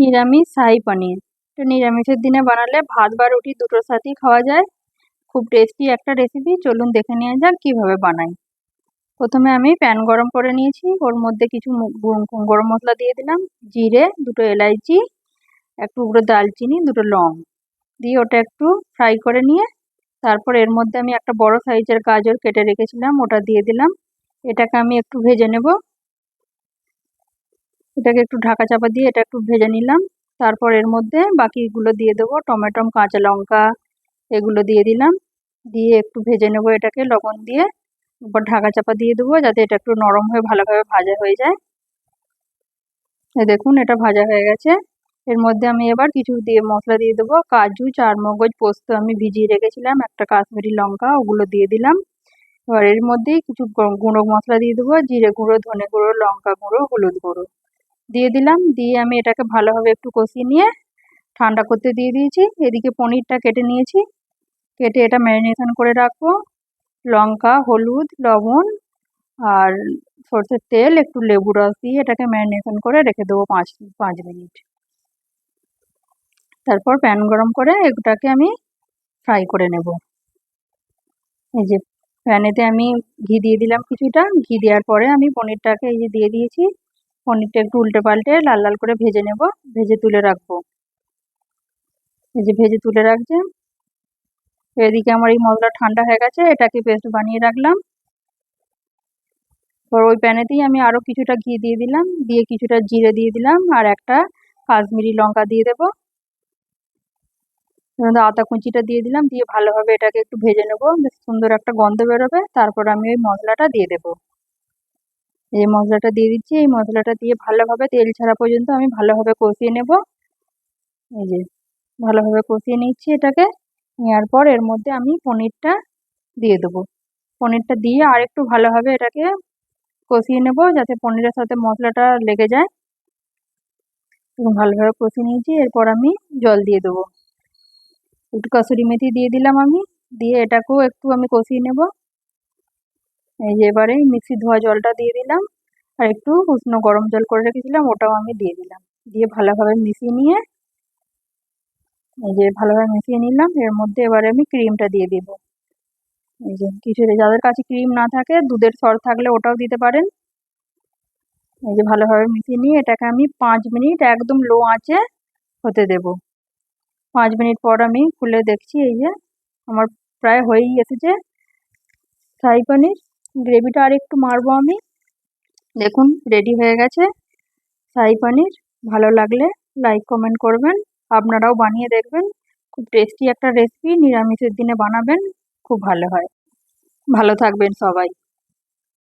নিরামিষ শাহি পনির। তো নিরামিষের দিনে বানালে ভাত বা রুটি দুটোর সাথেই খাওয়া যায়। খুব টেস্টি একটা রেসিপি চলুন দেখে নিয়ে যাক কীভাবে বানাই। প্রথমে আমি প্যান গরম করে নিয়েছি। ওর মধ্যে কিছু গরম মশলা দিয়ে দিলাম। জিরে, দুটো এলাইচি, এক টুকরো দালচিনি দুটো লং। দিয়ে ওটা একটু ফ্রাই করে নিয়ে, তারপর এর মধ্যে আমি একটা বড় সাইজের গাজর কেটে রেখেছিলাম। ওটা দিয়ে দিলাম। এটাকে আমি একটু ভেজে নেব। এটাকে একটু ঢাকা চাপা দিয়ে এটা একটু ভেজে নিলাম। তারপর এর মধ্যে বাকিগুলো দিয়ে দেবো। টমেটো, কাঁচা লঙ্কা এগুলো দিয়ে দিলাম। দিয়ে একটু ভেজে নেব এটাকে লবণ দিয়ে। এবার ঢাকা চাপা দিয়ে দেবো যাতে এটা একটু নরম হয়ে ভালোভাবে ভাজা হয়ে যায়। দেখুন, এটা ভাজা হয়ে গেছে। এর মধ্যে আমি এবার কিছু দিয়ে মশলা দিয়ে দেবো। কাজু, চারমগজ, পোস্ত আমি ভিজিয়ে রেখেছিলাম। একটা কাশ্মীরি লঙ্কা, ওগুলো দিয়ে দিলাম। এবার এর মধ্যেই কিছু গুঁড়ো মশলা দিয়ে দেবো। জিরে গুঁড়ো, ধনে গুঁড়ো, লঙ্কা গুঁড়ো, হলুদ গুঁড়ো। দিয়ে দিলাম, দিয়ে আমি এটাকে ভালোভাবে একটু কষিয়ে নিয়ে ঠান্ডা করতে দিয়ে দিয়েছি। এদিকে পনিরটা কেটে নিয়েছি। কেটে এটা ম্যারিনেশন করে রাখব। লঙ্কা, হলুদ, লবণ আর সর্ষের তেল, একটু লেবু রস দিয়ে এটাকে ম্যারিনেশন করে রেখে দেবো পাঁচ পাঁচ মিনিট। তারপর প্যান গরম করে এটাকে আমি ফ্রাই করে নেব। এই যে প্যানেতে আমি ঘি দিয়ে দিলাম কিছুটা। ঘি দেওয়ার পরে আমি পনিরটাকে এই যে দিয়ে দিয়েছি। পনিরটা একটু উল্টে পাল্টে লাল লাল করে ভেজে নেব। ভেজে তুলে রাখব। এই যে ভেজে তুলে রাখছে। এদিকে আমার এই মশলা ঠান্ডা হয়ে গেছে, এটাকে পেস্ট বানিয়ে রাখলাম। এবার ওই প্যানেতেই আমি আরও কিছুটা ঘি দিয়ে দিলাম, দিয়ে কিছুটা জিরে দিয়ে দিলাম আর একটা কাশ্মীরি লঙ্কা দিয়ে দেবো। আদা কুচিটা দিয়ে দিলাম, দিয়ে ভালোভাবে এটাকে একটু ভেজে নেব। সুন্দর একটা গন্ধ বেরোবে, তারপর আমি ওই মশলাটা দিয়ে দেবো। এই মশলাটা দিয়ে দিচ্ছি। এই মশলাটা দিয়ে ভালোভাবে তেল ছাড়া পর্যন্ত আমি ভালোভাবে কষিয়ে নেব। এই যে, ভালোভাবে কষিয়ে নিচ্ছি এটাকে। নেওয়ার পর এর মধ্যে আমি পনিরটা দিয়ে দেবো। পনিরটা দিয়ে আর একটু ভালোভাবে এটাকে কষিয়ে নেব যাতে পনিরের সাথে মশলাটা লেগে যায়। এবং ভালোভাবে কষিয়ে নিয়েছি। এরপর আমি জল দিয়ে দেবো। একটু কাসুরি মেথি দিয়ে দিলাম আমি। দিয়ে এটাকেও একটু আমি কষিয়ে নেব। এই এবারে মিক্সি ধোয়া জলটা দিয়ে দিলাম, আর একটু উষ্ণ গরম জল করে রেখেছিলাম, ওটাও আমি দিয়ে দিলাম। দিয়ে ভালোভাবে মিশিয়ে নিয়ে, এই যে ভালোভাবে মিশিয়ে নিলাম, এর মধ্যে এবারে আমি ক্রিমটা দিয়ে দিব। এই যে কিছু যাদের কাছে ক্রিম না থাকে, দুধের সর থাকলে ওটাও দিতে পারেন। এই যে ভালোভাবে মিশিয়ে নিয়ে, এটাকে আমি পাঁচ মিনিট একদম লো আঁচে হতে দেব। পাঁচ মিনিট পর আমি খুলে দেখছি, এই যে আমার প্রায় হয়েই এসেছে। শাহি পনির। গ্রেভিটা আর একটু মারবো আমি। দেখুন রেডি হয়ে গেছে। শাহি পনির, ভালো লাগলে লাইক কমেন্ট করবেন। আপনারাও বানিয়ে দেখবেন। খুব টেস্টি একটা রেসিপি নিরামিষের দিনে বানাবেন। খুব ভালো হয়। ভালো থাকবেন সবাই।